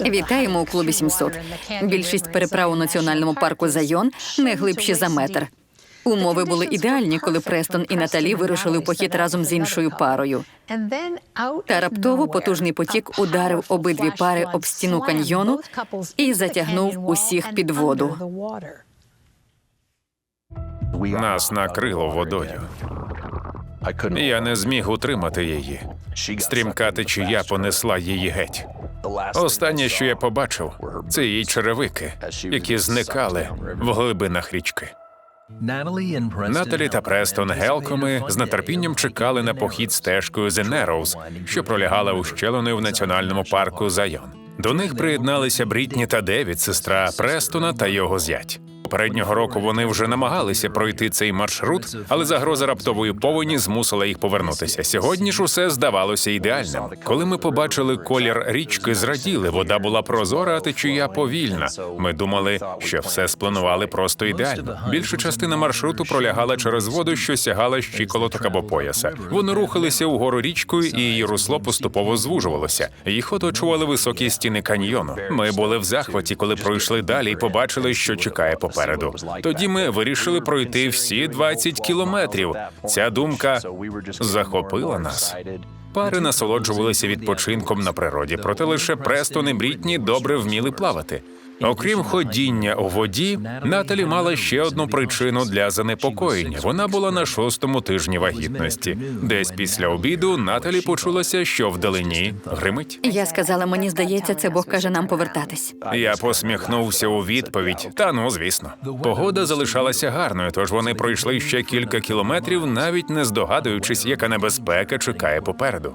Вітаємо у клубі 700. Більшість переправ у національному парку Зайон не глибші за метр. Умови були ідеальні, коли Престон і Наталі вирушили в похід разом з іншою парою. Та раптово потужний потік ударив обидві пари об стіну каньйону і затягнув усіх під воду. Нас накрило водою. Я не зміг утримати її. Стрімка течія понесла її геть. Останнє, що я побачив, це її черевики, які зникали в глибинах річки. Наталі та Престон Гелкоми з нетерпінням чекали на похід стежкою The Narrows, що пролягала ущелиною в національному парку Зайон. До них приєдналися Брітні та Девід, сестра Престона та його зять. Попереднього року вони вже намагалися пройти цей маршрут, але загроза раптової повені змусила їх повернутися. Сьогодні ж усе здавалося ідеальним. Коли ми побачили колір річки, зраділи. Вода була прозора, а течія повільна. Ми думали, що все спланували просто ідеально. Більша частина маршруту пролягала через воду, що сягала щиколоток або пояса. Вони рухалися угору річкою, і її русло поступово звужувалося. Їх оточували високі стіни каньйону. Ми були в захваті, коли пройшли далі і побачили, що чекає попереду. Тоді ми вирішили пройти всі 20 кілометрів. Ця думка захопила нас. Пари насолоджувалися відпочинком на природі, проте лише Престон і Брітні добре вміли плавати. Окрім ходіння у воді, Наталі мала ще одну причину для занепокоєння. Вона була на шостому тижні вагітності. Десь після обіду Наталі почулася, що вдалині гримить. Я сказала, мені здається, це Бог каже нам повертатись. Я посміхнувся у відповідь. Та ну, звісно, погода залишалася гарною, тож вони пройшли ще кілька кілометрів, навіть не здогадуючись, яка небезпека чекає попереду.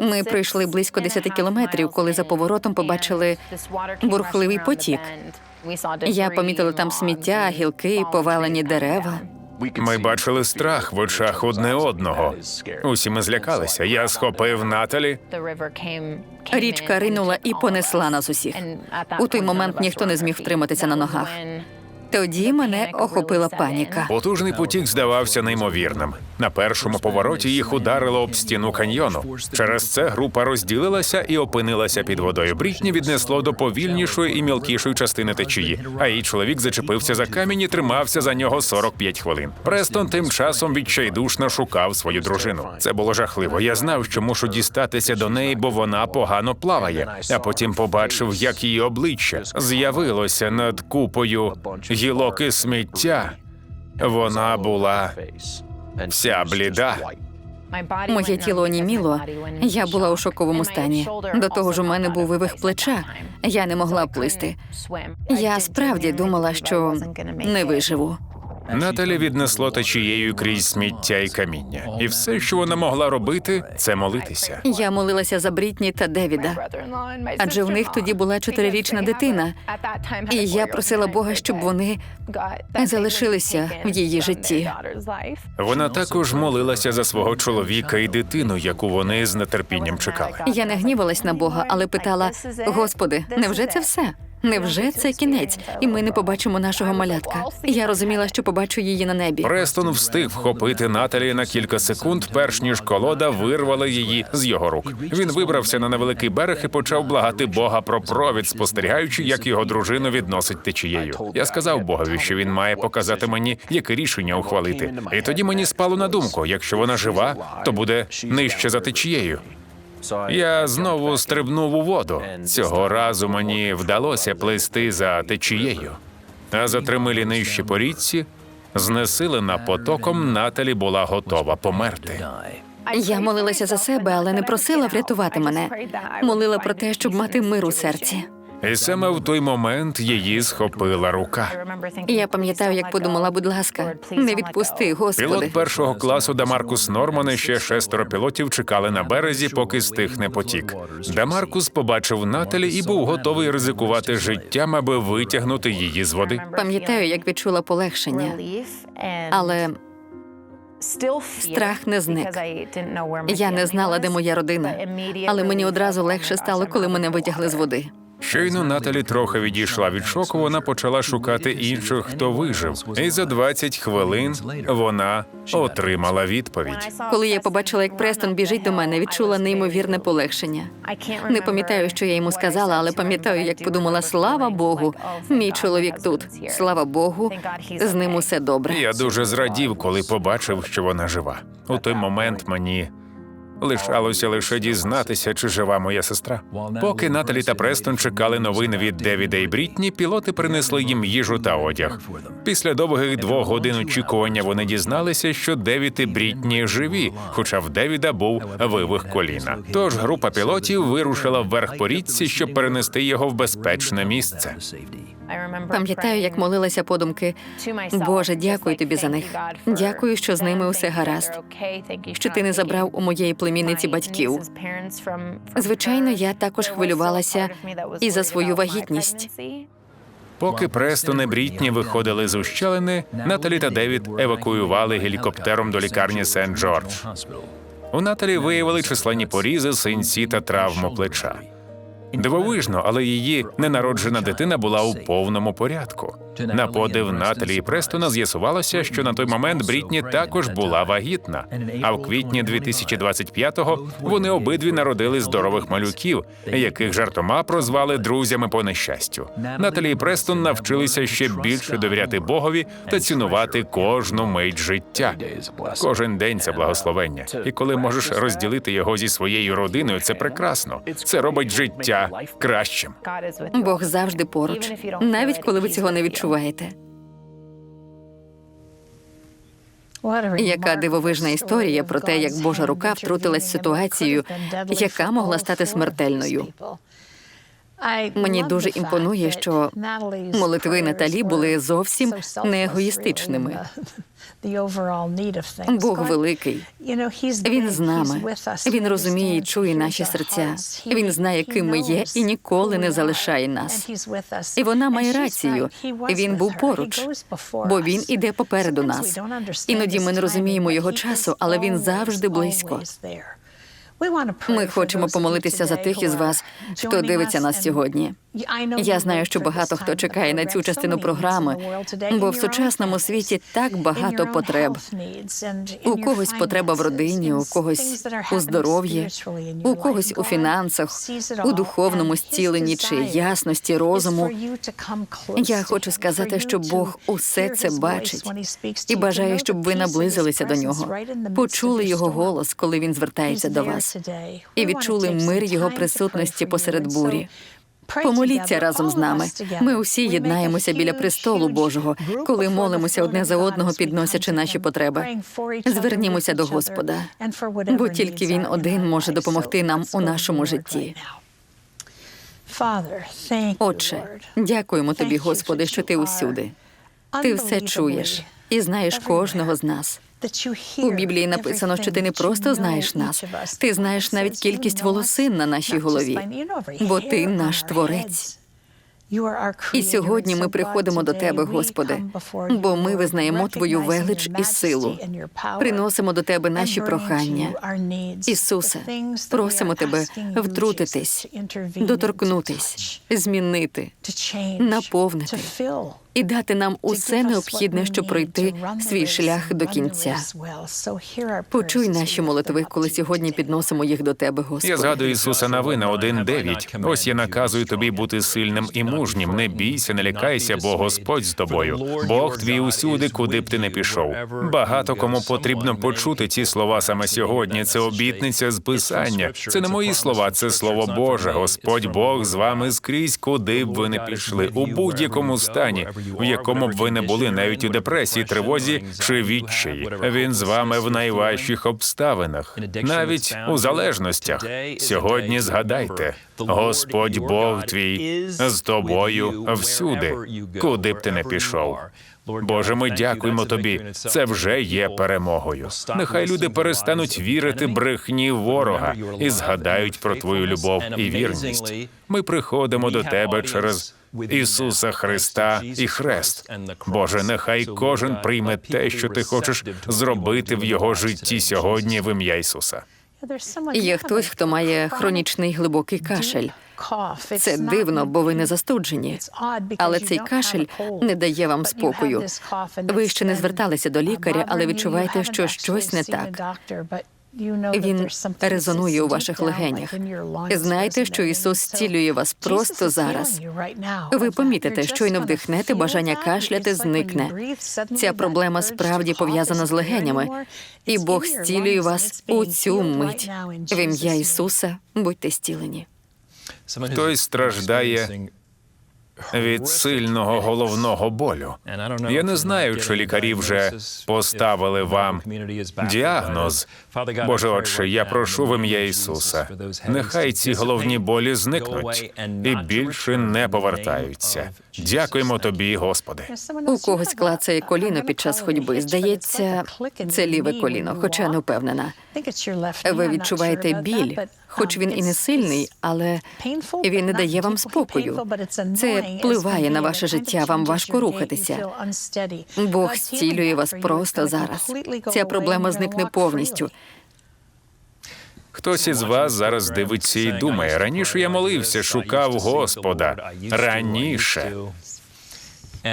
Ми пройшли близько 10 кілометрів, коли за поворотом побачили бурхливий потік. Я помітила там сміття, гілки, повалені дерева. Ми бачили страх в очах одне одного. Усі ми злякалися. Я схопив Наталі. Річка ринула і понесла нас усіх. У той момент ніхто не зміг втриматися на ногах. Тоді мене охопила паніка. Потужний потік здавався неймовірним. На першому повороті їх ударило об стіну каньйону. Через це група розділилася і опинилася під водою. Брітні віднесло до повільнішої і мілкішої частини течії, а її чоловік зачепився за камінь і тримався за нього 45 хвилин. Престон тим часом відчайдушно шукав свою дружину. Це було жахливо. Я знав, що мушу дістатися до неї, бо вона погано плаває. А потім побачив, як її обличчя з'явилося над купою гілок і сміття. Вона була вся бліда. Моє тіло оніміло. Я була у шоковому стані. До того ж, у мене був вивих плеча. Я не могла плисти. Я справді думала, що не виживу. Наталі віднесло течією крізь сміття і каміння, і все, що вона могла робити, це молитися. Я молилася за Брітні та Девіда, адже в них тоді була чотирирічна дитина. І я просила Бога, щоб вони залишилися в її житті. Вона також молилася за свого чоловіка і дитину, яку вони з нетерпінням чекали. Я не гнівалась на Бога, але питала: Господи, невже це все? Невже це кінець, і ми не побачимо нашого малятка? Я розуміла, що побачу її на небі. Престон встиг вхопити Наталі на кілька секунд, перш ніж колода вирвала її з його рук. Він вибрався на невеликий берег і почав благати Бога про провід, спостерігаючи, як його дружину відносить течією. Я сказав Богові, що він має показати мені, яке рішення ухвалити. І тоді мені спало на думку: якщо вона жива, то буде нижче за течією. Я знову стрибнув у воду. Цього разу мені вдалося плисти за течією. А за три милі нижче по річці, знесилена потоком, Наталі була готова померти. Я молилася за себе, але не просила врятувати мене. Молила про те, щоб мати мир у серці. І саме в той момент її схопила рука. Я пам'ятаю, як подумала, будь ласка, не відпусти, Господи. Пілот першого класу Дамаркус Норман і ще шестеро пілотів чекали на березі, поки стихне потік. Дамаркус побачив Наталі і був готовий ризикувати життям, аби витягнути її з води. Пам'ятаю, як відчула полегшення, але страх не зник. я не знала, де моя родина. Але мені одразу легше стало, коли мене витягли з води. Щойно Наталі трохи відійшла від шоку, вона почала шукати інших, хто вижив. І за 20 хвилин вона отримала відповідь. Коли я побачила, як Престон біжить до мене, відчула неймовірне полегшення. Не пам'ятаю, що я йому сказала, але пам'ятаю, як подумала: слава Богу, мій чоловік тут. Слава Богу, з ним усе добре. Я дуже зрадів, коли побачив, що вона жива. У той момент мені лишалося лише дізнатися, чи жива моя сестра. Поки Наталі та Престон чекали новин від Девіда і Брітні, пілоти принесли їм їжу та одяг. Після довгих двох годин очікування вони дізналися, що Девід і Брітні живі, хоча в Девіда був вивих коліна. Тож група пілотів вирушила вверх по річці, щоб перенести його в безпечне місце. Пам'ятаю, як молилася подумки. Боже, дякую тобі за них. Дякую, що з ними усе гаразд. Що ти не забрав у моєї племінниці батьків. Звичайно, я також хвилювалася і за свою вагітність. Поки Престон і Брітні виходили з ущелини, Наталі та Девід евакуювали гелікоптером до лікарні Сент Джордж. У Наталі виявили численні порізи, синці та травму плеча. Дивовижно, але її ненароджена дитина була у повному порядку. На подив Наталі і Престона з'ясувалося, що на той момент Брітні також була вагітна. А в квітні 2025-го вони обидві народили здорових малюків, яких жартома прозвали друзями по нещастю. Наталі і Престон навчилися ще більше довіряти Богові та цінувати кожну мить життя. Кожен день це благословення, і коли можеш розділити його зі своєю родиною, це прекрасно. Це робить життя кращим. Бог завжди поруч, навіть коли ви цього не відчуваєте. Яка дивовижна історія про те, як Божа рука втрутилась в ситуацію, яка могла стати смертельною. Мені дуже імпонує, що молитви Наталі були зовсім не егоїстичними. Бог великий. Він з нами. Він розуміє і чує наші серця. Він знає, ким ми є, і ніколи не залишає нас. І вона має рацію. Він був поруч, бо він іде попереду нас. Іноді ми не розуміємо його часу, але він завжди близько. Ми хочемо помолитися за тих із вас, хто дивиться нас сьогодні. Я знаю, що багато хто чекає на цю частину програми, бо в сучасному світі так багато потреб. У когось потреба в родині, у когось у здоров'ї, у когось у фінансах, у духовному зціленні чи ясності розуму. Я хочу сказати, що Бог усе це бачить і бажає, щоб ви наблизилися до нього, почули його голос, коли він звертається до вас, і відчули мир його присутності посеред бурі. Помоліться разом з нами. Ми усі єднаємося біля престолу Божого, коли молимося одне за одного, підносячи наші потреби. Звернімося до Господа, бо тільки він один може допомогти нам у нашому житті. Отче, дякуємо тобі, Господи, що ти усюди. Ти все чуєш і знаєш кожного з нас. У Біблії написано, що ти не просто знаєш нас, ти знаєш навіть кількість волосин на нашій голові, бо ти наш творець. І сьогодні ми приходимо до Тебе, Господи, бо ми визнаємо Твою велич і силу. Приносимо до Тебе наші прохання. Ісусе, просимо Тебе втрутитись, доторкнутись, змінити, наповнити і дати нам усе необхідне, щоб пройти свій шлях до кінця. Почуй наші молитви, коли сьогодні підносимо їх до Тебе, Господи. Я згадую Ісуса Навина 1.9. Ось я наказую тобі бути сильним і мужнім. Не бійся, не лякайся, бо Господь з тобою. Бог твій усюди, куди б ти не пішов. Багато кому потрібно почути ці слова саме сьогодні. Це обітниця з писання. Це не мої слова, це слово Боже. Господь Бог з вами скрізь, куди б ви не пішли, у будь-якому стані, в якому б ви не були, навіть у депресії, тривозі чи відчаї. Він з вами в найважчих обставинах, навіть у залежностях. Сьогодні згадайте, Господь Бог твій з тобою всюди, куди б ти не пішов. Боже, ми дякуємо тобі. Це вже є перемогою. Нехай люди перестануть вірити брехні ворога і згадають про твою любов і вірність. Ми приходимо до тебе через Ісуса Христа і Хрест. Боже, нехай кожен прийме те, що ти хочеш зробити в його житті сьогодні в ім'я Ісуса. Є хтось, хто має хронічний глибокий кашель. Це дивно, бо ви не застуджені. Але цей кашель не дає вам спокою. Ви ще не зверталися до лікаря, але відчуваєте, що щось не так. Він резонує у ваших легенях. Знаєте, що Ісус зцілює вас просто зараз. Ви помітите, щойно вдихнете, бажання кашляти зникне. Ця проблема справді пов'язана з легенями, і Бог зцілює вас у цю мить. В ім'я Ісуса будьте зцілені. Хтось страждає від сильного головного болю. Я не знаю, чи лікарі вже поставили вам діагноз. Боже Отче, я прошу в ім'я Ісуса. Нехай ці головні болі зникнуть і більше не повертаються. Дякуємо тобі, Господи. У когось клацає коліно під час ходьби. Здається, це ліве коліно, хоча не впевнена. Ви відчуваєте біль, хоч він і не сильний, але він не дає вам спокою. Це впливає на ваше життя, вам важко рухатися. Бог зцілює вас просто зараз. Ця проблема зникне повністю. Хтось із вас зараз дивиться і думає, раніше я молився, шукав Господа. Раніше.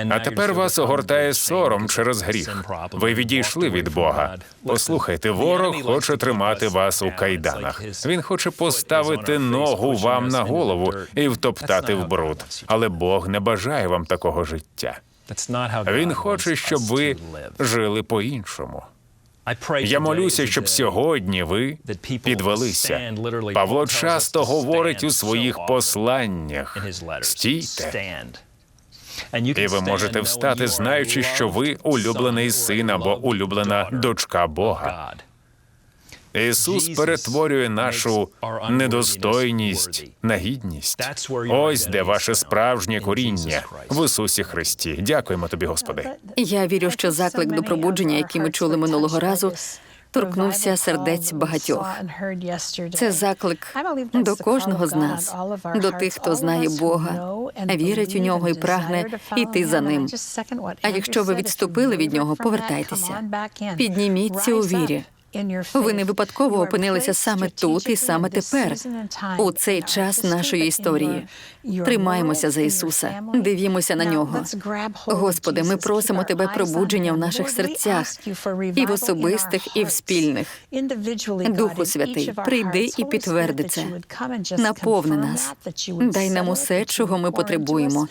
А тепер вас огортає сором через гріх. Ви відійшли від Бога. Послухайте, ворог хоче тримати вас у кайданах. Він хоче поставити ногу вам на голову і втоптати в бруд. Але Бог не бажає вам такого життя. Він хоче, щоб ви жили по-іншому. Я молюся, щоб сьогодні ви підвелися. Павло часто говорить у своїх посланнях: стійте. І ви можете встати, знаючи, що ви улюблений син або улюблена дочка Бога. Ісус перетворює нашу недостойність на гідність. Ось де ваше справжнє коріння в Ісусі Христі. Дякуємо тобі, Господи. Я вірю, що заклик до пробудження, який ми чули минулого разу, торкнувся сердець багатьох. Це заклик до кожного з нас, до тих, хто знає Бога, вірить у нього і прагне йти за ним. А якщо ви відступили від нього, повертайтеся. Підніміться у вірі. Ви не випадково опинилися саме тут і саме тепер, у цей час нашої історії. Тримаємося за Ісуса, дивімося на нього. Господи, ми просимо Тебе пробудження в наших серцях, і в особистих, і в спільних. Духу Святий, прийди і підтверди це. Наповни нас, дай нам усе, чого ми потребуємо.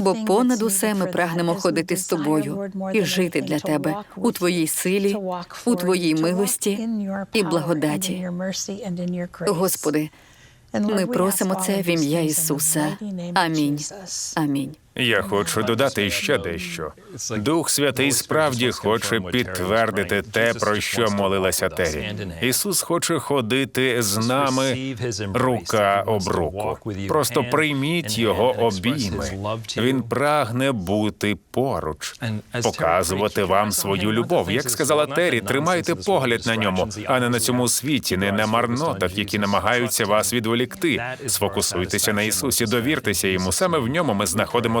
Бо понад усе ми прагнемо ходити з тобою і жити для тебе у твоїй силі, у твоїй милості і благодаті. Господи, ми просимо це в ім'я Ісуса. Амінь. Амінь. Я хочу додати ще дещо. Дух Святий справді хоче підтвердити те, про що молилася Тері. Ісус хоче ходити з нами рука об руку. Просто прийміть його обійми. Він прагне бути поруч, показувати вам свою любов. Як сказала Тері, тримайте погляд на ньому, а не на цьому світі, не на марнотах, які намагаються вас відволікти. Сфокусуйтеся на Ісусі, довіртеся йому. Саме в ньому ми знаходимо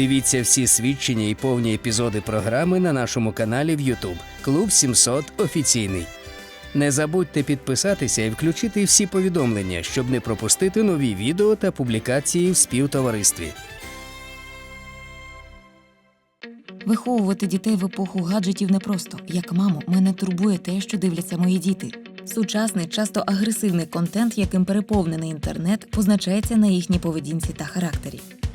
Дивіться всі свідчення і повні епізоди програми на нашому каналі в YouTube Клуб 700 офіційний. Не забудьте підписатися і включити всі повідомлення, щоб не пропустити нові відео та публікації в співтоваристві. Виховувати дітей в епоху гаджетів непросто. Як маму, мене турбує те, що дивляться мої діти. Сучасний, часто агресивний контент, яким переповнений інтернет, позначається на їхній поведінці та характері.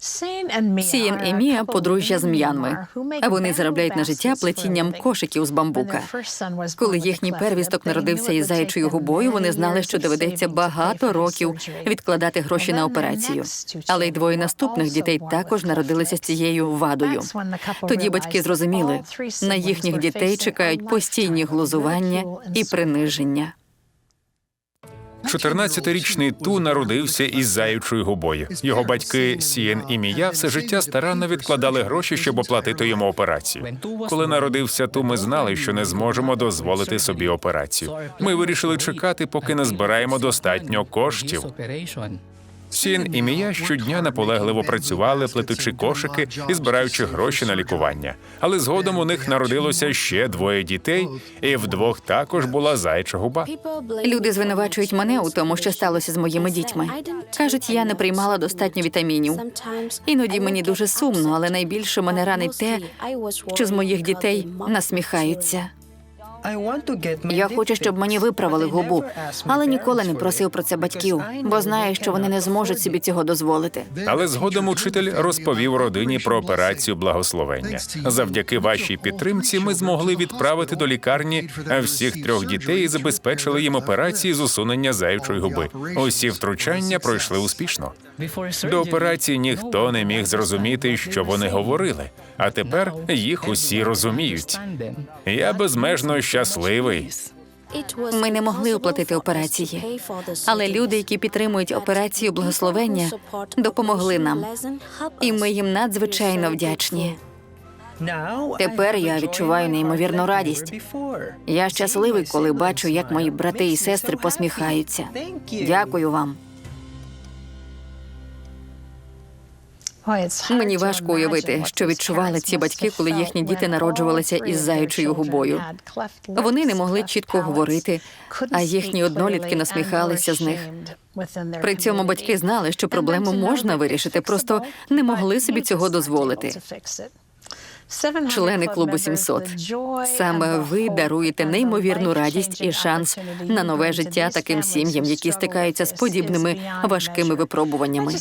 Сієн і Мія подружжя з М'янми. А вони заробляють на життя плетінням кошиків з бамбука. Коли їхній первісток народився із заячою губою, вони знали, що доведеться багато років відкладати гроші на операцію. Але й двоє наступних дітей також народилися з цією вадою. Тоді батьки зрозуміли, на їхніх дітей чекають постійні глузування і приниження. 14-річний Ту народився із заючою губою. Його батьки Сієн і Мія все життя старанно відкладали гроші, щоб оплатити йому операцію. Коли народився Ту, ми знали, що не зможемо дозволити собі операцію. Ми вирішили чекати, поки не збираємо достатньо коштів. Сін і Мія щодня наполегливо працювали, плетучи кошики і збираючи гроші на лікування. Але згодом у них народилося ще двоє дітей, і вдвох також була заяча губа. Люди звинувачують мене у тому, що сталося з моїми дітьми. Кажуть, я не приймала достатньо вітамінів. Іноді мені дуже сумно, але найбільше мене ранить те, що з моїх дітей насміхаються. Я хочу, щоб мені виправили губу, але ніколи не просив про це батьків, бо знаю, що вони не зможуть собі цього дозволити. Але згодом учитель розповів родині про операцію благословення. Завдяки вашій підтримці ми змогли відправити до лікарні всіх трьох дітей і забезпечили їм операції з усунення заючої губи. Усі втручання пройшли успішно. До операції ніхто не міг зрозуміти, що вони говорили. А тепер їх усі розуміють. Я безмежно щасливий. Ми не могли оплатити операції, але люди, які підтримують операцію благословення, допомогли нам, і ми їм надзвичайно вдячні. Тепер я відчуваю неймовірну радість. Я щасливий, коли бачу, як мої брати і сестри посміхаються. Дякую вам. Мені важко уявити, що відчували ці батьки, коли їхні діти народжувалися із заючою губою. Вони не могли чітко говорити, а їхні однолітки насміхалися з них. При цьому батьки знали, що проблему можна вирішити, просто не могли собі цього дозволити. Члени клубу 700. Саме ви даруєте неймовірну радість і шанс на нове життя таким сім'ям, які стикаються з подібними важкими випробуваннями.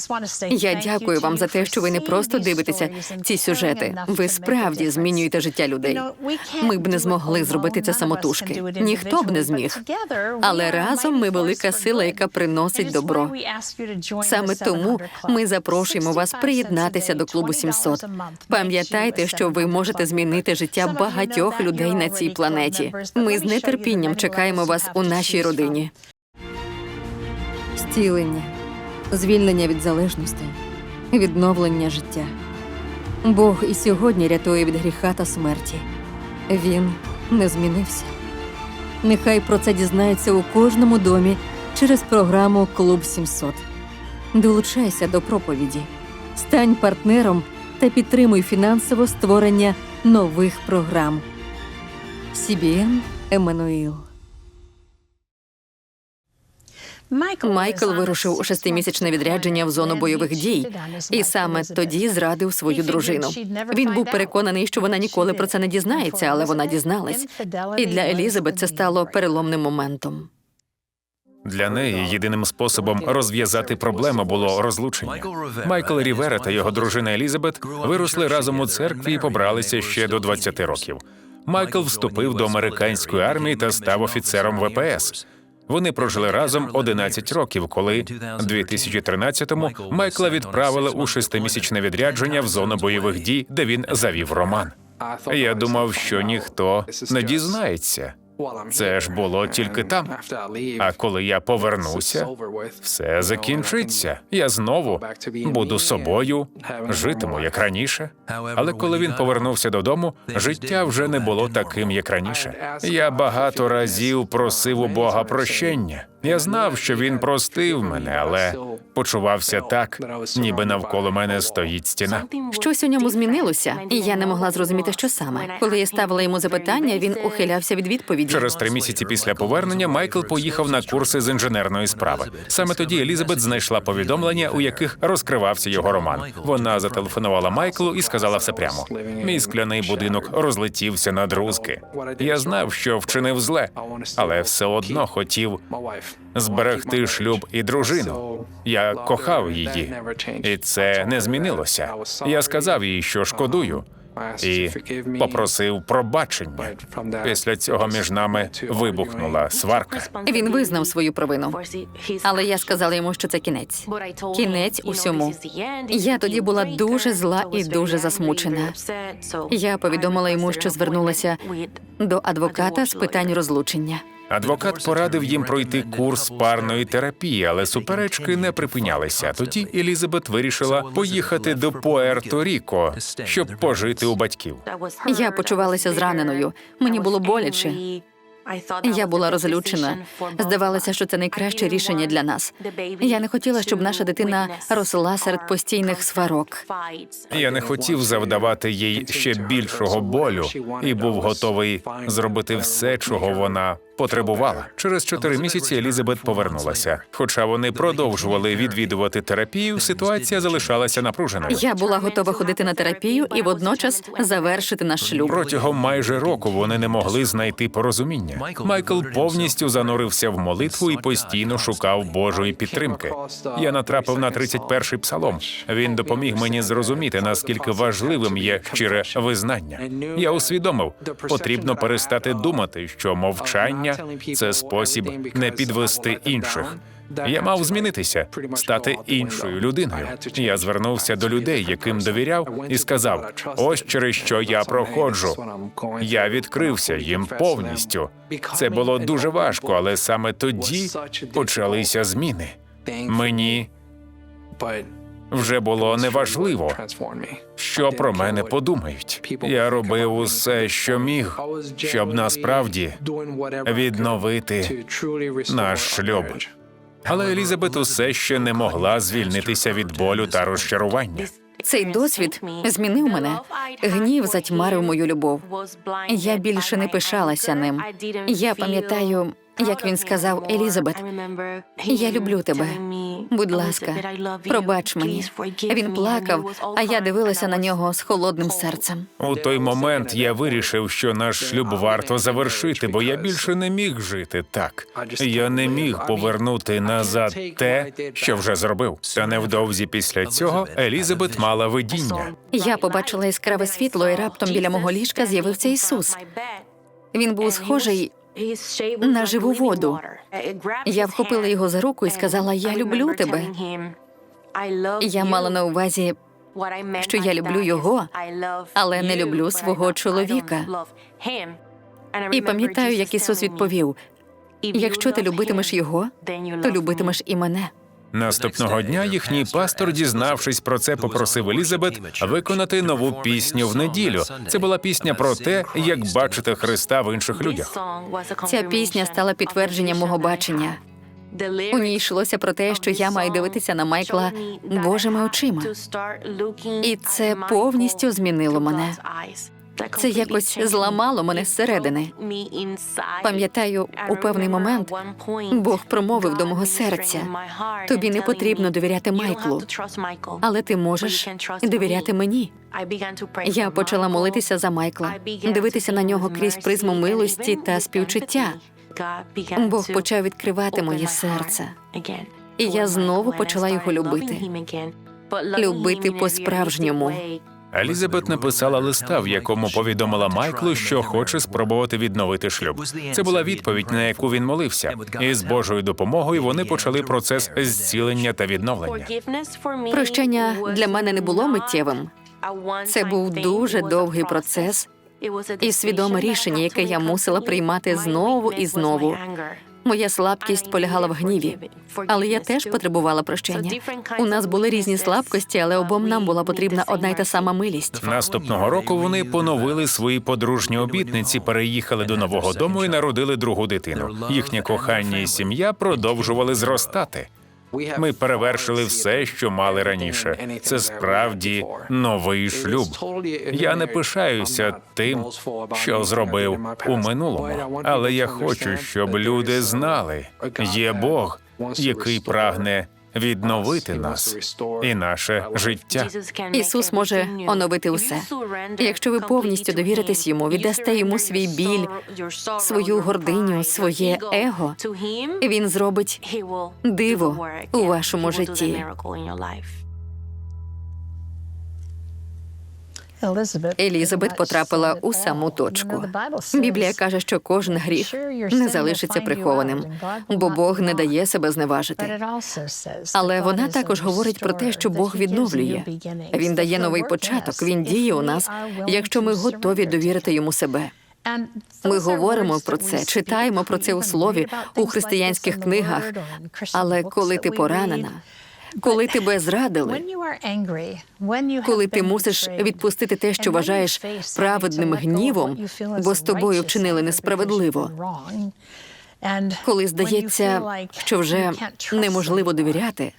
Я дякую вам за те, що ви не просто дивитеся ці сюжети. Ви справді змінюєте життя людей. Ми б не змогли зробити це самотужки. Ніхто б не зміг. Але разом ми велика сила, яка приносить добро. Саме тому ми запрошуємо вас приєднатися до клубу 700. Пам'ятайте, що ви можете змінити життя багатьох людей на цій планеті. Ми з нетерпінням чекаємо вас у нашій родині. Зцілення, звільнення від залежності, відновлення життя. Бог і сьогодні рятує від гріха та смерті. Він не змінився. Нехай про це дізнається у кожному домі через програму Клуб 700. Долучайся до проповіді, стань партнером та підтримуй фінансово створення нових програм. CBN Еммануїл. Майкл вирушив у шестимісячне відрядження в зону бойових дій, і саме тоді зрадив свою дружину. Він був переконаний, що вона ніколи про це не дізнається, але вона дізналась. І для Елізабет це стало переломним моментом. Для неї єдиним способом розв'язати проблему було розлучення. Майкл Рівера та його дружина Елізабет виросли разом у церкві і побралися ще до 20 років. Майкл вступив до американської армії та став офіцером ВПС. Вони прожили разом 11 років, коли 2013-му Майкла відправили у шестимісячне відрядження в зону бойових дій, де він завів роман. Я думав, що ніхто не дізнається. Це ж було тільки там. А коли я повернуся, все закінчиться. Я знову буду собою, житиму як раніше. Але коли він повернувся додому, життя вже не було таким, як раніше. Я багато разів просив у Бога прощення. Я знав, що він простив мене, але почувався так, ніби навколо мене стоїть стіна. Щось у ньому змінилося, і я не могла зрозуміти, що саме. Коли я ставила йому запитання, він ухилявся від відповіді. Через три місяці після повернення Майкл поїхав на курси з інженерної справи. Саме тоді Елізабет знайшла повідомлення, у яких розкривався його роман. Вона зателефонувала Майклу і сказала все прямо. Мій скляний будинок розлетівся на друзки. Я знав, що вчинив зле, але все одно хотів зберегти шлюб і дружину. Я кохав її, і це не змінилося. Я сказав їй, що шкодую, і попросив пробачення. Після цього між нами вибухнула сварка. Він визнав свою провину. Але я сказала йому, що це кінець. Кінець усьому. Я тоді була дуже зла і дуже засмучена. Я повідомила йому, що звернулася до адвоката з питань розлучення. Адвокат порадив їм пройти курс парної терапії, але суперечки не припинялися. Тоді Елізабет вирішила поїхати до Пуерто-Ріко, щоб пожити у батьків. Я почувалася зраненою. Мені було боляче. Я була розлючена. Здавалося, що це найкраще рішення для нас. Я не хотіла, щоб наша дитина росла серед постійних сварок. Я не хотів завдавати їй ще більшого болю і був готовий зробити все, чого вона потребувала. Через чотири місяці Елізабет повернулася. Хоча вони продовжували відвідувати терапію, ситуація залишалася напруженою. Я була готова ходити на терапію і водночас завершити наш шлюб. Протягом майже року вони не могли знайти порозуміння. Майкл повністю занурився в молитву і постійно шукав Божої підтримки. Я натрапив на 31-й псалом. Він допоміг мені зрозуміти, наскільки важливим є щире визнання. Я усвідомив, потрібно перестати думати, що мовчання це спосіб не підвести інших. Я мав змінитися, стати іншою людиною. Я звернувся до людей, яким довіряв, і сказав: ось через що я проходжу. Я відкрився їм повністю. Це було дуже важко, але саме тоді почалися зміни. Мені вже було неважливо, що про мене подумають. Я робив усе, що міг, щоб насправді відновити наш шлюб. Але Елізабет усе ще не могла звільнитися від болю та розчарування. Цей досвід змінив мене. Гнів затьмарив мою любов. Я більше не пишалася ним. Я пам'ятаю, як він сказав Елізабет, я люблю тебе. Будь ласка, пробач мені. Він плакав, а я дивилася на нього з холодним серцем. У той момент я вирішив, що наш шлюб варто завершити, бо я більше не міг жити так. Я не міг повернути назад те, що вже зробив. Та невдовзі після цього Елізабет мала видіння. Я побачила яскраве світло, і раптом біля мого ліжка з'явився Ісус. Він був схожий на живу воду. Я вхопила його за руку і сказала: Я люблю тебе. Я мала на увазі, що я люблю його, але не люблю свого чоловіка. І пам'ятаю, як Ісус відповів: якщо ти любитимеш його, то любитимеш і мене. Наступного дня їхній пастор, дізнавшись про це, попросив Елізабет виконати нову пісню в неділю. Це була пісня про те, як бачити Христа в інших людях. Ця пісня стала підтвердженням мого бачення. У ній йшлося про те, що я маю дивитися на Майкла Божими очима. І це повністю змінило мене. Це якось зламало мене зсередини. Пам'ятаю, у певний момент Бог промовив до мого серця: тобі не потрібно довіряти Майклу, але ти можеш довіряти мені. Я почала молитися за Майкла, дивитися на нього крізь призму милості та співчуття. Бог почав відкривати моє серце, і я знову почала його любити. Любити по-справжньому. Елізабет написала листа, в якому повідомила Майклу, що хоче спробувати відновити шлюб. Це була відповідь, на яку він молився, і з Божою допомогою вони почали процес зцілення та відновлення. Прощення для мене не було миттєвим. Це був дуже довгий процес і свідоме рішення, яке я мусила приймати знову і знову. Моя слабкість полягала в гніві, але я теж потребувала прощення. У нас були різні слабкості, але обом нам була потрібна одна й та сама милість. Наступного року вони поновили свої подружні обітниці, переїхали до нового дому і народили другу дитину. Їхнє кохання і сім'я продовжували зростати. Ми перевершили все, що мали раніше. Це справді новий шлюб. Я не пишаюся тим, що зробив у минулому, але я хочу, щоб люди знали, є Бог, який прагне відновити нас і наше життя. Ісус може оновити усе. Якщо ви повністю довіритесь йому, віддасте йому свій біль, свою гординю, своє его, він зробить диво у вашому житті. Елізабет потрапила у саму точку. Біблія каже, що кожен гріх не залишиться прихованим, бо Бог не дає себе зневажити. Але вона також говорить про те, що Бог відновлює. Він дає новий початок. Він діє у нас, якщо ми готові довірити йому себе. Ми говоримо про це, читаємо про це у слові у християнських книгах. Але коли ти поранена, коли тебе зрадили, коли ти мусиш відпустити те, що вважаєш праведним гнівом, бо з тобою вчинили несправедливо. Коли здається, що вже неможливо довіряти,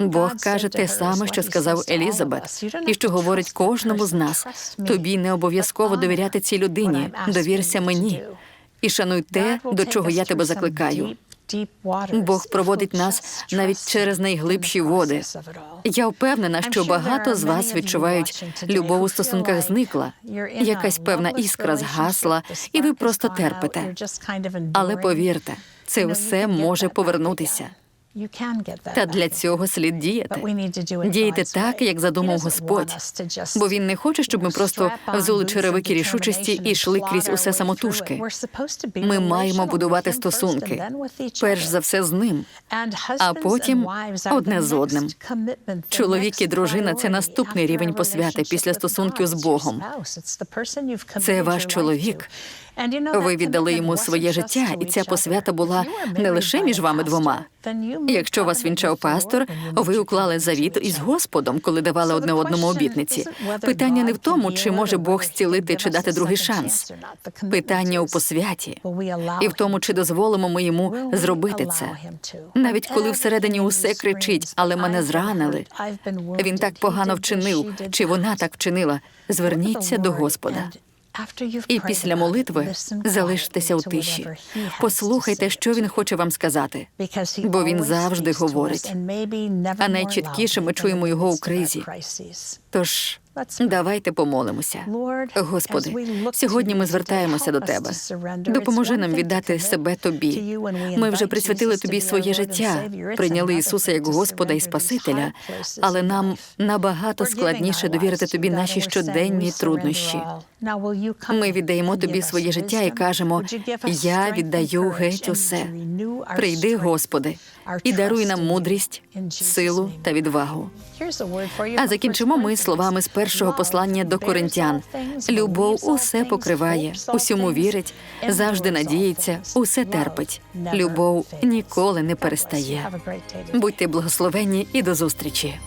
Бог каже те саме, що сказав Елізабет, і що говорить кожному з нас. Тобі не обов'язково довіряти цій людині. Довірся мені і шануй те, до чого я тебе закликаю. Бог проводить нас навіть через найглибші води. Я впевнена, що багато з вас відчувають, любов у стосунках зникла, якась певна іскра згасла, і ви просто терпите. Але повірте, це все може повернутися. Та для цього слід діяти. Дійте так, як задумав Господь. Бо він не хоче, щоб ми просто взули черевики рішучості і йшли крізь усе самотужки. Ми маємо будувати стосунки, перш за все з ним, а потім одне з одним. Чоловік і дружина це наступний рівень посвяти після стосунків з Богом. Це ваш чоловік. Ви віддали йому своє життя, і ця посвята була не лише між вами двома. Якщо вас вінчав пастор, ви уклали завіт із Господом, коли давали одне одному обітниці. Питання не в тому, чи може Бог зцілити чи дати другий шанс. Питання у посвяті і в тому, чи дозволимо ми йому зробити це. Навіть коли всередині усе кричить, але мене зранили. Він так погано вчинив, чи вона так вчинила. Зверніться до Господа. І після молитви залиштеся у тиші. Послухайте, що він хоче вам сказати, бо він завжди говорить. А найчіткіше ми чуємо його у кризі. Тож давайте помолимося. Господи, сьогодні ми звертаємося до тебе. Допоможи нам віддати себе тобі. Ми вже присвятили тобі своє життя, прийняли Ісуса як Господа і Спасителя, але нам набагато складніше довірити тобі наші щоденні труднощі. Ми віддаємо тобі своє життя і кажемо: Я віддаю геть усе. Прийди, Господи, і даруй нам мудрість, силу та відвагу. А закінчимо ми словами з першого послання до коринтян. Любов усе покриває, усьому вірить, завжди надіється, усе терпить. Любов ніколи не перестає. Будьте благословенні і до зустрічі.